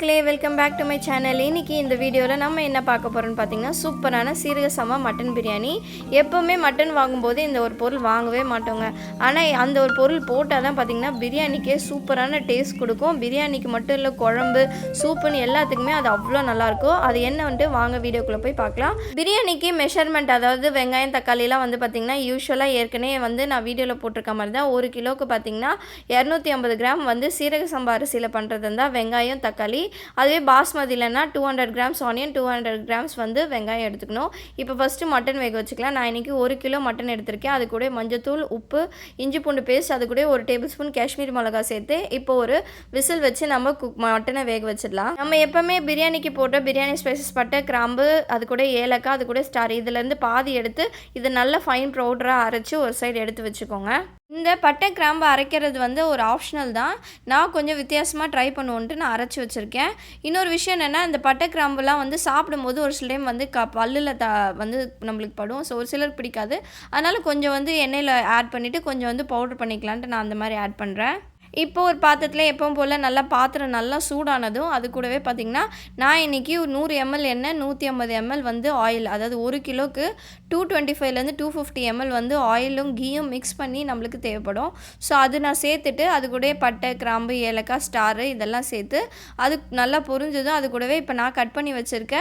மக்களே welcome back to my channel இன்னைக்கு இந்த வீடியோவில் நம்ம என்ன பார்க்க போகிறோம்னு பார்த்தீங்கன்னா சூப்பரான சீரகசமா மட்டன் பிரியாணி. எப்போவுமே மட்டன் வாங்கும்போது இந்த ஒரு பொருள் வாங்கவே மாட்டோங்க. ஆனால் அந்த ஒரு பொருள் போட்டால் தான் பார்த்தீங்கன்னா பிரியாணிக்கே சூப்பரான டேஸ்ட் கொடுக்கும். பிரியாணிக்கு மட்டும் இல்லை குழம்பு சூப்புன்னு எல்லாத்துக்குமே அது அவ்வளோ நல்லாயிருக்கும். அது என்ன வந்துட்டு வாங்க வீடியோக்குள்ளே போய் பார்க்கலாம். பிரியாணிக்கு மெஷர்மெண்ட் அதாவது வெங்காயம் தக்காளிலாம் வந்து பார்த்திங்கன்னா யூஸ்வலாக ஏற்கனவே வந்து நான் வீடியோவில் போட்டிருக்க மாதிரி தான். ஒரு கிலோவுக்கு பார்த்தீங்கன்னா இரநூத்தி ஐம்பது கிராம் வந்து சீரக சம்பா அரிசியில் பண்ணுறது இருந்தால் வெங்காயம் தக்காளி. அதுவே பாஸ்மதியிலனா two hundred grams onion two hundred grams வந்து வெங்காயம் எடுத்துக்கணும். இப்போ ஃபஸ்ட்டு மட்டன் வேக வச்சுக்கலாம். நான் இன்றைக்கி ஒரு கிலோ மட்டன் எடுத்திருக்கேன். அது கூட மஞ்சத்தூள் உப்பு இஞ்சி பூண்டு பேஸ்ட் அது கூட ஒரு டேபிள் ஸ்பூன் காஷ்மீர் மிளகா சேர்த்து இப்போ ஒரு விசில் வச்சு நம்ம குக் மட்டனை வேக வச்சிடலாம். நம்ம எப்போவுமே பிரியாணிக்கு போட்ட பிரியாணி ஸ்பைசஸ் பட்டை கிராம்பு அது கூட ஏலக்காய் அது கூட ஸ்டார் இதுலேருந்து பாதி எடுத்து இதை நல்ல ஃபைன் பவுடராக அரைச்சி ஒரு சைடு எடுத்து வச்சுக்கோங்க. இந்த பட்டை கிராம்பு அரைக்கிறது வந்து ஒரு ஆப்ஷனல் தான். நான் கொஞ்சம் வித்தியாசமாக ட்ரை பண்ணுவோன்ட்டு நான் அரைச்சி வச்சுருக்கேன். இன்னொரு விஷயம் என்னென்னா இந்த பட்டை கிராம்புலாம் வந்து சாப்பிடும்போது ஒரு சில டைம் வந்து க பல்லில் த வந்து நம்மளுக்கு படும். ஸோ ஒரு சிலருக்கு பிடிக்காது. அதனால் கொஞ்சம் வந்து எண்ணெயில் ஆட் பண்ணிவிட்டு கொஞ்சம் வந்து பவுடர் பண்ணிக்கலான்ட்டு நான் அந்த மாதிரி ஆட் பண்ணுறேன் இப்போ ஒரு பாத்திரத்தில் எப்பவும் போல் நல்லா பாத்திரம் நல்லா சூடானதும் அது கூடவே பார்த்திங்கன்னா நான் இன்றைக்கி ஒரு நூறு எம்எல் எண்ணெய் நூற்றி ஐம்பது எம்எல் வந்து ஆயில் அதாவது ஒரு கிலோக்கு டூ டுவெண்ட்டி ஃபைவ்லேருந்து டூ ஃபிஃப்டி எம்எல் வந்து ஆயிலும் கீயும் மிக்ஸ் பண்ணி நம்மளுக்கு தேவைப்படும். ஸோ அது நான் சேர்த்துட்டு அது கூடவே பட்டை கிராம்பு ஏலக்காய் ஸ்டாரு இதெல்லாம் சேர்த்து அது நல்லா பொரிஞ்சதும் அது கூடவே இப்போ நான் கட் பண்ணி வச்சுருக்க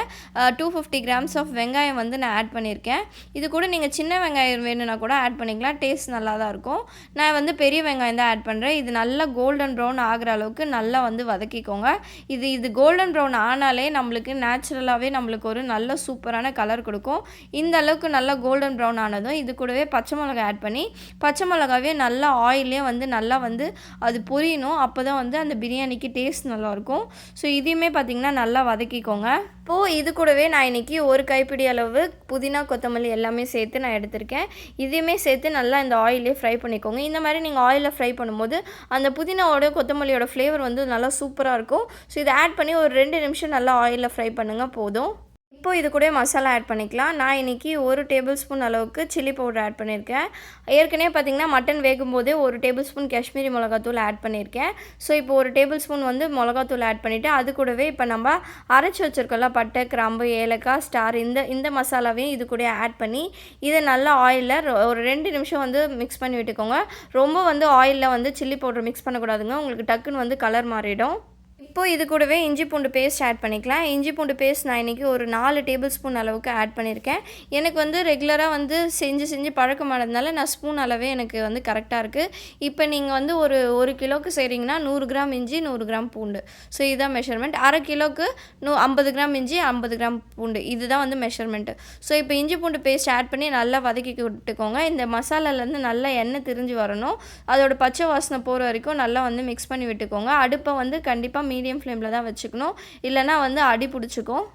டூ ஃபிஃப்டி கிராம்ஸ் ஆஃப் வெங்காயம் வந்து நான் ஆட் பண்ணியிருக்கேன் இது கூட நீங்கள் சின்ன வெங்காயம் வேணும்னா கூட ஆட் பண்ணிக்கலாம். டேஸ்ட் நல்லா தான் இருக்கும். நான் வந்து பெரிய வெங்காயம் தான் ஆட் பண்ணுறேன் இது நல்லா கோல்டன் ப்ரௌன் ஆகிற அளவுக்கு நல்லா வந்து வதக்கிக்கோங்க. இது இது கோல்டன் ப்ரௌன் ஆனாலே நம்மளுக்கு நேச்சுரலாகவே நம்மளுக்கு ஒரு நல்ல சூப்பரான கலர் கொடுக்கும். இந்த அளவுக்கு நல்லா கோல்டன் ப்ரௌன் ஆனதும் இது கூடவே பச்சை மிளகாய் ஆட் பண்ணி பச்சை மிளகாவே நல்லா ஆயிலே வந்து நல்லா வந்து அது பொரியணும். அப்போ தான் வந்து அந்த பிரியாணிக்கு டேஸ்ட் நல்லாயிருக்கும். ஸோ இதையுமே பார்த்திங்கன்னா நல்லா வதக்கிக்கோங்க. இப்போது இது கூடவே நான் இன்றைக்கி ஒரு கைப்பிடி அளவு புதினா கொத்தமல்லி எல்லாமே சேர்த்து நான் எடுத்திருக்கேன். இதையுமே சேர்த்து நல்லா இந்த ஆயிலே ஃப்ரை பண்ணிக்கோங்க. இந்த மாதிரி நீங்கள் ஆயிலில் ஃப்ரை பண்ணும்போது அந்த புதினாவோட கொத்தமல்லியோட ஃப்ளேவர் வந்து நல்லா சூப்பராக இருக்கும். ஸோ இதை ஆட் பண்ணி ஒரு ரெண்டு நிமிஷம் நல்லா ஆயிலில் ஃப்ரை பண்ணுங்கள் போதும். இப்போ இது கூட மசாலா ஆட் பண்ணிக்கலாம். நான் இன்றைக்கி ஒரு டேபிள் ஸ்பூன் அளவுக்கு சில்லி பவுடர் ஆட் பண்ணியிருக்கேன். ஏற்கனவே பார்த்திங்கன்னா மட்டன் வேகும்போதே ஒரு டேபிள் ஸ்பூன் காஷ்மீரி மிளகாத்தூள் ஆட் பண்ணியிருக்கேன். ஸோ இப்போ ஒரு டேபிள் ஸ்பூன் வந்து மிளகாத்தூள் ஆட் பண்ணிவிட்டு அது கூடவே இப்போ நம்ம அரைச்சி வச்சுருக்கோம்ல பட்டை கிராம்பு ஏலக்காய் ஸ்டார் இந்த இந்த மசாலாவையும் இது கூட ஆட் பண்ணி இதை நல்லா ஆயிலில் ஒரு ரெண்டு நிமிஷம் வந்து மிக்ஸ் பண்ணி விட்டுக்கோங்க. ரொம்ப வந்து ஆயிலில் வந்து சில்லி பவுடர் மிக்ஸ் பண்ணக்கூடாதுங்க. உங்களுக்கு டக்குன்னு வந்து கலர் மாறிடும். இப்போ இது கூடவே இஞ்சி பூண்டு பேஸ்ட் ஆட் பண்ணிக்கலாம். இஞ்சி பூண்டு பேஸ்ட் நான் இன்றைக்கி ஒரு நாலு டேபிள் ஸ்பூன் அளவுக்கு ஆட் பண்ணியிருக்கேன் எனக்கு வந்து ரெகுலராக வந்து செஞ்சு செஞ்சு பழக்கமானதுனால நான் ஸ்பூன் அளவே எனக்கு வந்து கரெக்டாக இருக்குது இப்போ நீங்கள் வந்து ஒரு ஒரு கிலோவுக்கு செய்கிறீங்கன்னா நூறு கிராம் இஞ்சி நூறு கிராம் பூண்டு. ஸோ இதுதான் மெஷர்மெண்ட் அரை கிலோவுக்கு நூ ஐம்பது கிராம் இஞ்சி ஐம்பது கிராம் பூண்டு. இதுதான் வந்து மெஷர்மெண்ட்டு ஸோ இப்போ இஞ்சி பூண்டு பேஸ்ட் ஆட் பண்ணி நல்லா வதக்கி விட்டுக்கோங்க. இந்த மசாலாலேருந்து நல்லா எண்ணெய் திரிஞ்சு வரணும். அதோட பச்சை வாசனை போகிற வரைக்கும் நல்லா வந்து மிக்ஸ் பண்ணி விட்டுக்கோங்க. அடுப்பை வந்து கண்டிப்பாக மீடியம் ஃப்ளேமில் தான் வச்சுக்கணும். இல்லைனா வந்து அடி பிடிச்சிக்கும்.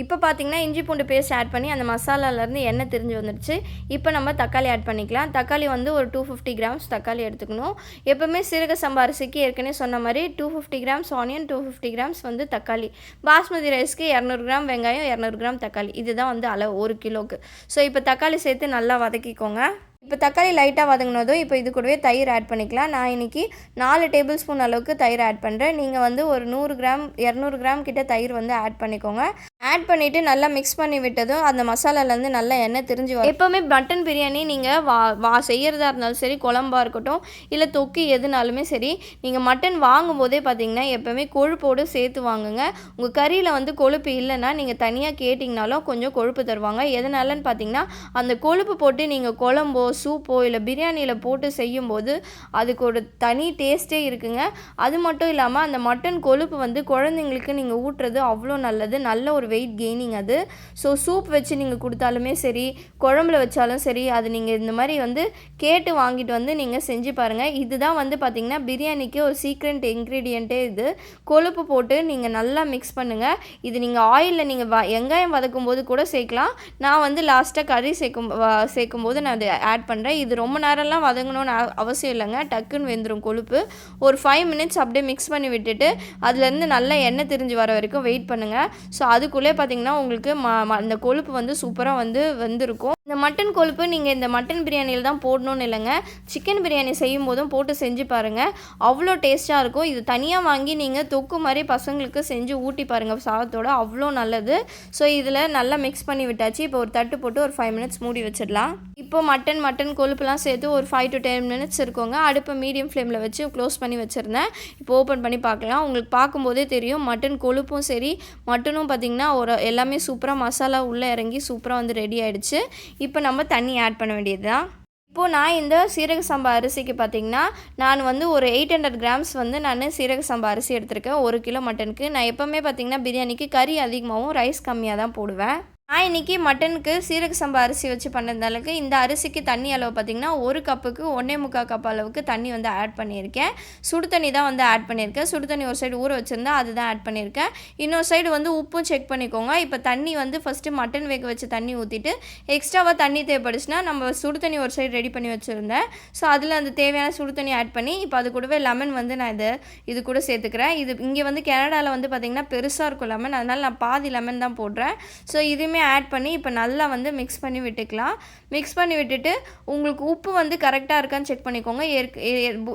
இப்போ பார்த்தீங்கன்னா இஞ்சி பூண்டு பேஸ்ட் ஆட் பண்ணி அந்த மசாலாலேருந்து எண்ணெய் தெரிஞ்சு வந்துடுச்சு இப்போ நம்ம தக்காளி ஆட் பண்ணிக்கலாம். தக்காளி வந்து ஒரு டூ ஃபிஃப்டி கிராம்ஸ் தக்காளி எடுத்துக்கணும். எப்போவுமே சீரக சம்பா அரிசிக்கு ஏற்கனவே சொன்ன மாதிரி two fifty grams onion two fifty grams வந்து தக்காளி. பாஸ்மதி ரைஸ்க்கு இரநூறு கிராம் வெங்காயம் இரநூறு கிராம் தக்காளி. இதுதான் வந்து அளவு ஒரு கிலோவுக்கு ஸோ இப்போ தக்காளி சேர்த்து நல்லா வதக்கிக்கோங்க. இப்போ தக்காளி லைட்டாக வதங்கினதும் இப்போ இது கூடவே தயிர் ஆட் பண்ணிக்கலாம். நான் இன்றைக்கி நாலு டேபிள் ஸ்பூன் அளவுக்கு தயிர் ஆட் பண்ணுறேன் நீங்கள் வந்து ஒரு நூறு கிராம் இரநூறு கிராம் கிட்ட தயிர் வந்து ஆட் பண்ணிக்கோங்க. ஆட் பண்ணிவிட்டு நல்லா மிக்ஸ் பண்ணி விட்டதும் அந்த மசாலாலேருந்து நல்லா எண்ணெய் திரிஞ்சு வரும். எப்போவுமே மட்டன் பிரியாணி நீங்கள் வா வா செய்கிறதா இருந்தாலும் சரி குழம்பாக இருக்கட்டும் இல்லை தொக்கி எதுனாலுமே சரி நீங்கள் மட்டன் வாங்கும் போதே பார்த்தீங்கன்னா எப்போவுமே கொழுப்போடு சேர்த்து வாங்குங்க. உங்கள் கறியில் வந்து கொழுப்பு இல்லைன்னா நீங்கள் தனியாக கேட்டிங்கனாலும் கொஞ்சம் கொழுப்பு தருவாங்க. எதனாலன்னு பார்த்தீங்கன்னா அந்த கொழுப்பு போட்டு நீங்கள் குழம்போ சூப்போ இல்லை பிரியாணியில் போட்டு செய்யும்போது அதுக்கு ஒரு தனி டேஸ்ட்டே இருக்குங்க. அது மட்டும் இல்லாமல் அந்த மட்டன் கொழுப்பு வந்து குழந்தைங்களுக்கு நீங்கள் ஊட்டுறது அவ்வளோ நல்லது. நல்ல ஒரு வெயிட் கெய்னிங் அது. ஸோ சூப் வச்சு நீங்கள் கொடுத்தாலுமே சரி குழம்புல வச்சாலும் சரி அது நீங்கள் இந்த மாதிரி வந்து கேட்டு வாங்கிட்டு வந்து நீங்கள் செஞ்சு பாருங்கள் இதுதான் வந்து பார்த்திங்கன்னா பிரியாணிக்கு ஒரு சீக்ரெண்ட் இன்க்ரீடியண்ட்டே இது. கொழுப்பு போட்டு நீங்கள் நல்லா மிக்ஸ் பண்ணுங்கள் இது நீங்கள் ஆயிலில் நீங்கள் வ வெங்காயம் வதக்கும் போது கூட சேர்க்கலாம். நான் வந்து லாஸ்ட்டாக கறி சேர்க்கும் சேர்க்கும் போது நான் அதை ஆட் பண்ணுறேன் இது ரொம்ப நேரம்லாம் வதங்கணும்னு அவசியம் இல்லைங்க. டக்குன்னு வெந்துடும் கொழுப்பு. ஒரு ஃபைவ் மினிட்ஸ் அப்படியே மிக்ஸ் பண்ணி விட்டுட்டு அதுலேருந்து நல்லா எண்ணெய் திரிஞ்சு வர வரைக்கும் வெயிட் பண்ணுங்கள் ஸோ அது ஆகிறதுக்குள்ளே பார்த்தீங்கன்னா உங்களுக்கு ம ம- அந்த கொழுப்பு வந்து சூப்பராக வந்து வெந்திருக்கும். இந்த மட்டன் கொழுப்பு நீங்கள் இந்த மட்டன் பிரியாணியில் தான் போடணும்னு இல்லைங்க. சிக்கன் பிரியாணி செய்யும் போதும் போட்டு செஞ்சு பாருங்கள் அவ்வளோ டேஸ்ட்டாக இருக்கும். இது தனியாக வாங்கி நீங்கள் தொக்கு மாதிரி பசங்களுக்கு செஞ்சு ஊட்டி பாருங்கள் சாதத்தோட அவ்வளோ நல்லது. ஸோ இதில் நல்லா மிக்ஸ் பண்ணி விட்டாச்சு. இப்போ ஒரு தட்டு போட்டு ஒரு ஃபைவ் மினிட்ஸ் மூடி வச்சிடலாம். இப்போ மட்டன் மட்டன் கொழுப்புலாம் சேர்த்து ஒரு ஃபைவ் டு டென் மினிட்ஸ் இருக்கோங்க. அடுப்பு மீடியம் ஃப்ளேமில் வச்சு க்ளோஸ் பண்ணி வச்சுருந்தேன். இப்போ ஓப்பன் பண்ணி பார்க்கலாம். உங்களுக்கு பார்க்கும்போதே தெரியும். மட்டன் கொழுப்பும் சரி மட்டனும் பார்த்திங்கன்னா ஒரு எல்லாமே சூப்பராக மசாலா உள்ளே இறங்கி சூப்பராக வந்து ரெடி ஆகிடுச்சு இப்போ நம்ம தண்ணி ஆட் பண்ண வேண்டியது தான் இப்போது நான் இந்த சீரக சம்பா அரிசிக்கு பார்த்தீங்கன்னா நான் வந்து ஒரு எயிட் ஹண்ட்ரட் கிராம்ஸ் வந்து நான் சீரக சம்பா அரிசி எடுத்திருக்கேன். ஒரு கிலோ மட்டனுக்கு நான் எப்போவுமே பார்த்தீங்கன்னா பிரியாணிக்கு கறி அதிகமாகவும் ரைஸ் கம்மியாக தான் போடுவேன். நான் இன்றைக்கி மட்டனுக்கு சீரக சம்பா அரிசி வச்சு பண்ணுறதுனாலுக்கு இந்த அரிசிக்கு தண்ணி அளவு பார்த்திங்கன்னா ஒரு கப்புக்கு ஒன்றே முக்கால் கப் அளவுக்கு தண்ணி வந்து ஆட் பண்ணியிருக்கேன். சுடு தண்ணி தான் வந்து ஆட் பண்ணியிருக்கேன். சுடு தண்ணி ஒரு சைடு ஊற வச்சுருந்தா அதுதான் ஆட் பண்ணியிருக்கேன். இன்னொரு சைடு வந்து உப்பும் செக் பண்ணிக்கோங்க. இப்போ தண்ணி வந்து ஃபஸ்ட்டு மட்டன் வேக வச்சு தண்ணி ஊற்றிட்டு எக்ஸ்ட்ராவாக தண்ணி தேவைப்படுச்சுன்னா நம்ம சுடு தண்ணி ஒரு சைடு ரெடி பண்ணி வச்சுருந்தேன். ஸோ அதில் அந்த தேவையான சுடு தண்ணி ஆட் பண்ணி இப்போ அது கூடவே லெமன் வந்து நான் இது இது கூட சேர்த்துக்கிறேன். இது இங்கே வந்து கனடாவில் வந்து பார்த்திங்கன்னா பெருசாக இருக்கும் லெமன் அதனால் நான் பாதி லெமன் தான் போடுறேன். ஸோ இதுவுமே ஆட் பண்ணி இப்போ நல்லா வந்து மிக்ஸ் பண்ணி விட்டுக்கலாம். மிக்ஸ் பண்ணி விட்டுட்டு உங்களுக்கு உப்பு வந்து கரெக்டாக இருக்கான்னு செக் பண்ணிக்கோங்க.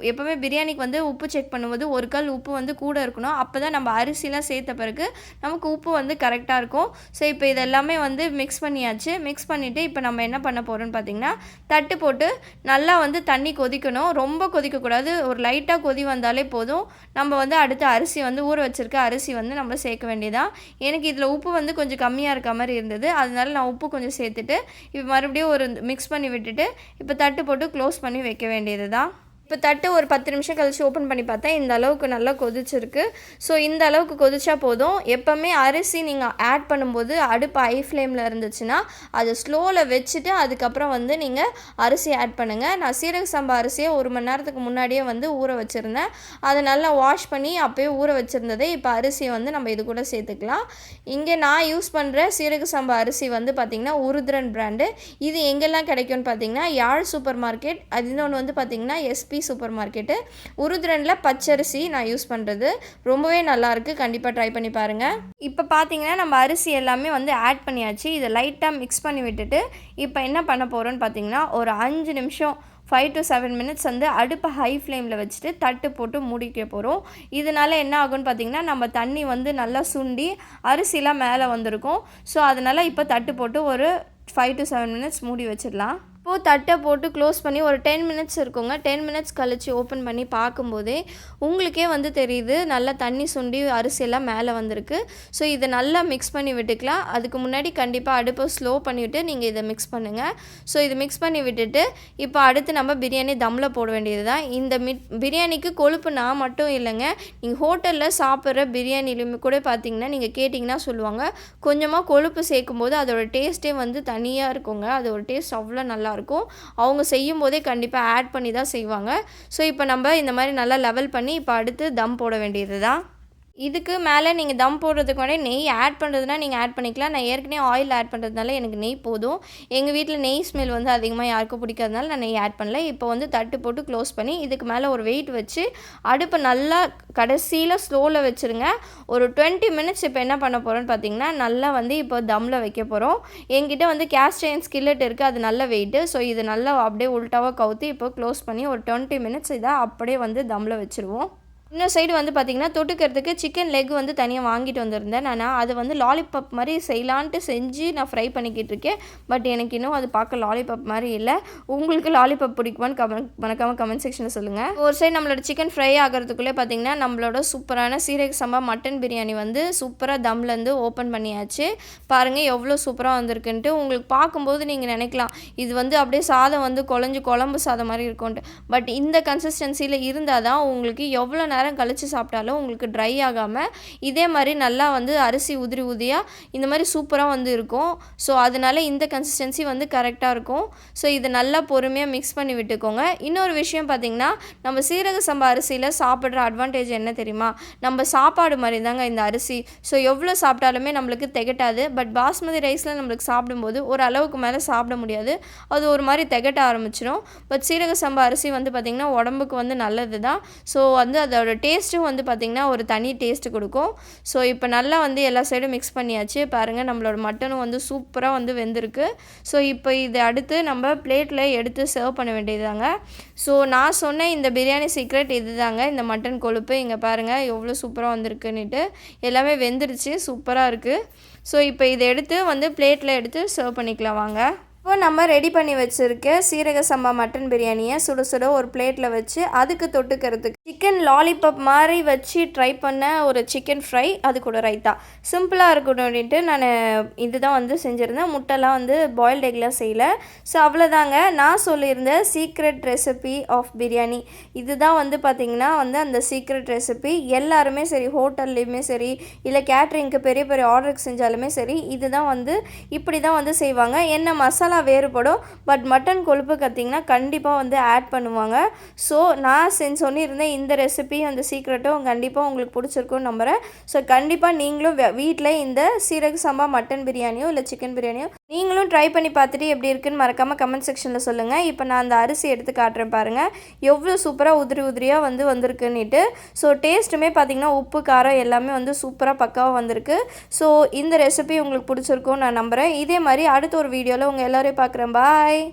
எப்போவுமே பிரியாணிக்கு வந்து உப்பு செக் பண்ணும்போது ஒரு கல் உப்பு வந்து கூட இருக்கணும். அப்போ தான் நம்ம அரிசிலாம் சேர்த்த பிறகு நமக்கு உப்பு வந்து கரெக்டாக இருக்கும். ஸோ இப்போ இதெல்லாமே வந்து மிக்ஸ் பண்ணியாச்சு. மிக்ஸ் பண்ணிவிட்டு இப்போ நம்ம என்ன பண்ண போகிறோம்னு பார்த்தீங்கன்னா தட்டு போட்டு நல்லா வந்து தண்ணி கொதிக்கணும். ரொம்ப கொதிக்கக்கூடாது. ஒரு லைட்டாக கொதி வந்தாலே போதும். நம்ம வந்து அடுத்து அரிசி வந்து ஊற வச்சுருக்க அரிசி வந்து நம்ம சேர்க்க வேண்டியதான் எனக்கு இதில் உப்பு வந்து கொஞ்சம் கம்மியாக இருக்க மாதிரி இருந்தது அதனால நான் உப்பு கொஞ்சம் சேர்த்துட்டு இப்போ மறுபடியும் ஒரு மிக்ஸ் பண்ணி விட்டுட்டு இப்போ தட்டு போட்டு க்ளோஸ் பண்ணி வைக்க வேண்டியது தான் இப்போ தட்டு ஒரு பத்து நிமிஷம் கழிச்சு ஓப்பன் பண்ணி பார்த்தா இந்த அளவுக்கு நல்லா கொதிச்சிருக்கு. ஸோ இந்த அளவுக்கு கொதிச்சா போதும். எப்போவுமே அரிசி நீங்கள் ஆட் பண்ணும்போது அடுப்பு ஐ ஃப்ளேமில் இருந்துச்சுன்னா அதை ஸ்லோவில் வச்சுட்டு அதுக்கப்புறம் வந்து நீங்கள் அரிசி ஆட் பண்ணுங்கள் நான் சீரக சம்பா அரிசியை ஒரு மணி நேரத்துக்கு முன்னாடியே வந்து ஊற வச்சுருந்தேன். அதை நல்லா வாஷ் பண்ணி அப்போயே ஊற வச்சுருந்ததே இப்போ அரிசியை வந்து நம்ம இது கூட சேர்த்துக்கலாம். இங்கே நான் யூஸ் பண்ணுற சீரக சம்பா அரிசி வந்து பார்த்திங்கன்னா உருத்ரன் பிராண்டு இது எங்கெல்லாம் கிடைக்கும்னு பார்த்தீங்கன்னா யாழ் சூப்பர் மார்க்கெட் அது இன்னொன்று வந்து பார்த்திங்கன்னா எஸ்பி சூப்பர் மார்க்கெட்டு. உருதுரனில் பச்சரிசி நான் யூஸ் பண்ணுறது ரொம்பவே நல்லாயிருக்கு கண்டிப்பாக ட்ரை பண்ணி பாருங்கள் இப்போ பார்த்தீங்கன்னா நம்ம அரிசி எல்லாமே வந்து ஆட் பண்ணியாச்சு. இதை லைட்டாக மிக்ஸ் பண்ணி விட்டுட்டு இப்போ என்ன பண்ண போகிறோன்னு பார்த்தீங்கன்னா ஒரு அஞ்சு நிமிஷம் ஃபைவ் டு செவன் மினிட்ஸ் வந்து அடுப்பை ஹை ஃப்ளேமில் வச்சுட்டு தட்டு போட்டு மூடிக்க போகிறோம் இதனால என்ன ஆகும்னு பார்த்தீங்கன்னா நம்ம தண்ணி வந்து நல்லா சுண்டி அரிசிலாம் மேலே வந்திருக்கும். ஸோ அதனால் இப்போ தட்டு போட்டு ஒரு ஃபைவ் டு செவன் மினிட்ஸ் மூடி வச்சிடலாம். இப்போது தட்டை போட்டு க்ளோஸ் பண்ணி ஒரு டென் மினிட்ஸ் இருக்குங்க. டென் மினிட்ஸ் கழித்து ஓப்பன் பண்ணி பார்க்கும்போதே உங்களுக்கே வந்து தெரியுது. நல்லா தண்ணி சுண்டி அரிசியெல்லாம் மேலே வந்திருக்கு. ஸோ இதை நல்லா மிக்ஸ் பண்ணி விட்டுக்கலாம். அதுக்கு முன்னாடி கண்டிப்பாக அடுப்பை ஸ்லோ பண்ணிவிட்டு நீங்கள் இதை மிக்ஸ் பண்ணுங்கள் ஸோ இது மிக்ஸ் பண்ணி விட்டுட்டு இப்போ அடுத்து நம்ம பிரியாணி தம்மில் போட வேண்டியது தான் இந்த மிட் பிரியாணிக்கு கொழுப்பு நான் மட்டும் இல்லைங்க. நீங்கள் ஹோட்டலில் சாப்பிட்ற பிரியாணிலையுமே கூட பார்த்தீங்கன்னா நீங்கள் கேட்டிங்கன்னா சொல்லுவாங்க. கொஞ்சமாக கொழுப்பு சேர்க்கும்போது அதோட டேஸ்ட்டே வந்து தனியாக இருக்குங்க. அதோட டேஸ்ட் அவ்வளோ நல்லா இருக்கும். அவங்க செய்யும் போதே கண்டிப்பாக ஆட் பண்ணி தான் செய்வாங்க. ஸோ இப்போ நம்ம இந்த மாதிரி நல்லா லெவல் பண்ணி இப்போ அடுத்து தம் போட வேண்டியது தான் இதுக்கு மேலே நீங்கள் தம் போடுறதுக்கு முன்னாடி நெய் ஆட் பண்ணுறதுனா நீங்கள் ஆட் பண்ணிக்கலாம். நான் ஏற்கனவே ஆயில் ஆட் பண்ணுறதுனால எனக்கு நெய் போதும். எங்கள் வீட்டில் நெய் ஸ்மெல் வந்து அதிகமாக யாருக்கும் பிடிக்காதனால நான் நெய் ஆட் பண்ணல. இப்போ வந்து தட்டு போட்டு க்ளோஸ் பண்ணி இதுக்கு மேலே ஒரு வெயிட் வச்சு அடுப்பை நல்லா கடைசியில் ஸ்லோவில் வச்சுருங்க. ஒரு டுவெண்ட்டி மினிட்ஸ் இப்போ என்ன பண்ண போகிறோன்னு பார்த்தீங்கன்னா நல்லா வந்து இப்போ தம்மில் வைக்க போகிறோம் என்கிட்ட வந்து கேஸ்ட் அயன் ஸ்கில்லட் இருக்குது அது நல்ல வெயிட்டு ஸோ இது நல்லா அப்படியே உல்ட்டாவாக கவுத்து இப்போ க்ளோஸ் பண்ணி ஒரு டுவெண்ட்டி மினிட்ஸ் இதை அப்படியே வந்து தம்மில் வச்சுருவோம். இன்னொரு சைடு வந்து பார்த்திங்கன்னா தொட்டுக்கிறதுக்கு சிக்கன் லெக் வந்து தனியாக வாங்கிட்டு வந்திருந்தேன். நான் அதை வந்து லாலிபப் மாதிரி செய்யலான்ட்டு செஞ்சு நான் ஃப்ரை பண்ணிக்கிட்டு இருக்கேன். பட் எனக்கு இன்னும் அது பார்க்க லாலிபப் மாதிரி இல்லை. உங்களுக்கு லாலிபப் பிடிக்குமான்னு கமெண்ட் மறக்காமல் கமெண்ட் செக்ஷனில் சொல்லுங்கள் ஒரு சைடு நம்மளோட சிக்கன் ஃப்ரை ஆகிறதுக்குள்ளே பார்த்திங்கன்னா நம்மளோட சூப்பரான சீரக சம்பா மட்டன் பிரியாணி வந்து சூப்பராக தம்லேருந்து ஓப்பன் பண்ணியாச்சு. பாருங்கள் எவ்வளோ சூப்பராக வந்திருக்குன்ட்டு. உங்களுக்கு பார்க்கும்போது நீங்கள் நினைக்கலாம் இது வந்து அப்படியே சாதம் வந்து குழஞ்சி குழம்பு சாதம் மாதிரி இருக்கும்ன்ட்டு. பட் இந்த கன்சிஸ்டன்சியில் இருந்தால் தான் உங்களுக்கு எவ்வளோ நேரம் கழித்து சாப்பிட்டாலும் உங்களுக்கு ட்ரை ஆகாமல் இதே மாதிரி நல்லா வந்து அரிசி உதிரி உதிரியாக இந்த மாதிரி சூப்பராக வந்து இருக்கும். ஸோ அதனால இந்த கன்சிஸ்டன்சி வந்து கரெக்டாக இருக்கும். ஸோ இதை நல்லா பொறுமையாக மிக்ஸ் பண்ணி விட்டுக்கோங்க. இன்னொரு விஷயம் பார்த்திங்கன்னா நம்ம சீரக சம்பா அரிசியில் சாப்பிட்ற அட்வான்டேஜ் என்ன தெரியுமா? நம்ம சாப்பாடு மாதிரி தாங்க இந்த அரிசி. ஸோ எவ்வளோ சாப்பிட்டாலுமே நம்மளுக்கு திகட்டாது. பட் பாஸ்மதி ரைஸில் நம்மளுக்கு சாப்பிடும்போது ஒரு அளவுக்கு மேலே சாப்பிட முடியாது. அது ஒரு மாதிரி திகட்ட ஆரம்பிச்சிடும் பட் சீரக சம்பா அரிசி வந்து பார்த்திங்கன்னா உடம்புக்கு வந்து நல்லது தான் ஸோ வந்து அதோட டேஸ்ட்டும் வந்து பார்த்திங்கன்னா ஒரு தனி டேஸ்ட் கொடுக்கும். ஸோ இப்போ நல்லா வந்து எல்லா சைடும் மிக்ஸ் பண்ணியாச்சு. பாருங்கள் நம்மளோட மட்டனும் வந்து சூப்பராக வந்து வெந்திருக்கு. ஸோ இப்போ இது அடுத்து நம்ம பிளேட்டில் எடுத்து சர்வ் பண்ண வேண்டியதுதாங்க. ஸோ நான் சொன்ன இந்த பிரியாணி சீக்ரெட் இது தாங்க இந்த மட்டன் கொழுப்பு. இங்கே பாருங்கள் எவ்வளோ சூப்பராக வந்திருக்குன்னுட்டு. எல்லாமே வெந்துருச்சு. சூப்பராக இருக்குது ஸோ இப்போ இதை எடுத்து வந்து பிளேட்டில் எடுத்து சர்வ் பண்ணிக்கலாம். வாங்க. இப்போ நம்ம ரெடி பண்ணி வச்சுருக்க சீரக சம்பா மட்டன் பிரியாணியை சுட சுட ஒரு பிளேட்டில் வச்சு அதுக்கு தொட்டுக்கிறதுக்கு சிக்கன் லாலிபப் மாதிரி வச்சு ட்ரை பண்ண ஒரு சிக்கன் ஃப்ரை அது கூட ரைத்தா. சிம்பிளாக இருக்கட்டும் அப்படின்ட்டு நான் இதுதான் வந்து செஞ்சுருந்தேன். முட்டைலாம் வந்து பாயில்டு எக்லாம் செய்யலை. ஸோ அவ்வளோதாங்க நான் சொல்லியிருந்த சீக்ரெட் ரெசிபி ஆஃப் பிரியாணி இதுதான் வந்து பார்த்திங்கன்னா வந்து அந்த சீக்ரெட் ரெசிபி எல்லாருமே சரி ஹோட்டல்லையுமே சரி இல்லை கேட்ரிங்க்கு பெரிய பெரிய ஆர்டருக்கு செஞ்சாலுமே சரி இதுதான் வந்து இப்படி தான் வந்து செய்வாங்க. என்ன மசாலா வேறுபடும் பட் மட்டன் கொழுப்பு கத்திங்கன்னா கண்டிப்பாக வந்து ஆட் பண்ணுவாங்க. ஸோ நான் செஞ்சு சொல்லியிருந்தேன் இந்த ரெசிபி அந்த சீக்ரெட்டும் கண்டிப்பாக உங்களுக்கு பிடிச்சிருக்கும்னு நம்புகிறேன் ஸோ கண்டிப்பாக நீங்களும் வீட்டில் இந்த சீரக சம்பா மட்டன் பிரியாணியோ இல்லை சிக்கன் பிரியாணியோ நீங்களும் ட்ரை பண்ணி பார்த்துட்டு எப்படி இருக்குன்னு மறக்காமல் கமெண்ட் செக்ஷனில் சொல்லுங்கள் இப்போ நான் அந்த அரிசி எடுத்து காட்டுறேன் பாருங்கள் எவ்வளோ சூப்பராக உதிரி உதிரியாக வந்து வந்திருக்குன்னுட்டு. ஸோ டேஸ்ட்டுமே பார்த்திங்கன்னா உப்பு காரம் எல்லாமே வந்து சூப்பராக பக்காவாக வந்திருக்கு. ஸோ இந்த ரெசிபி உங்களுக்கு பிடிச்சிருக்கும் நான் நம்புகிறேன் இதே மாதிரி அடுத்த ஒரு வீடியோவில் உங்கள் எல்லோரையும் பார்க்குறேன். பாய்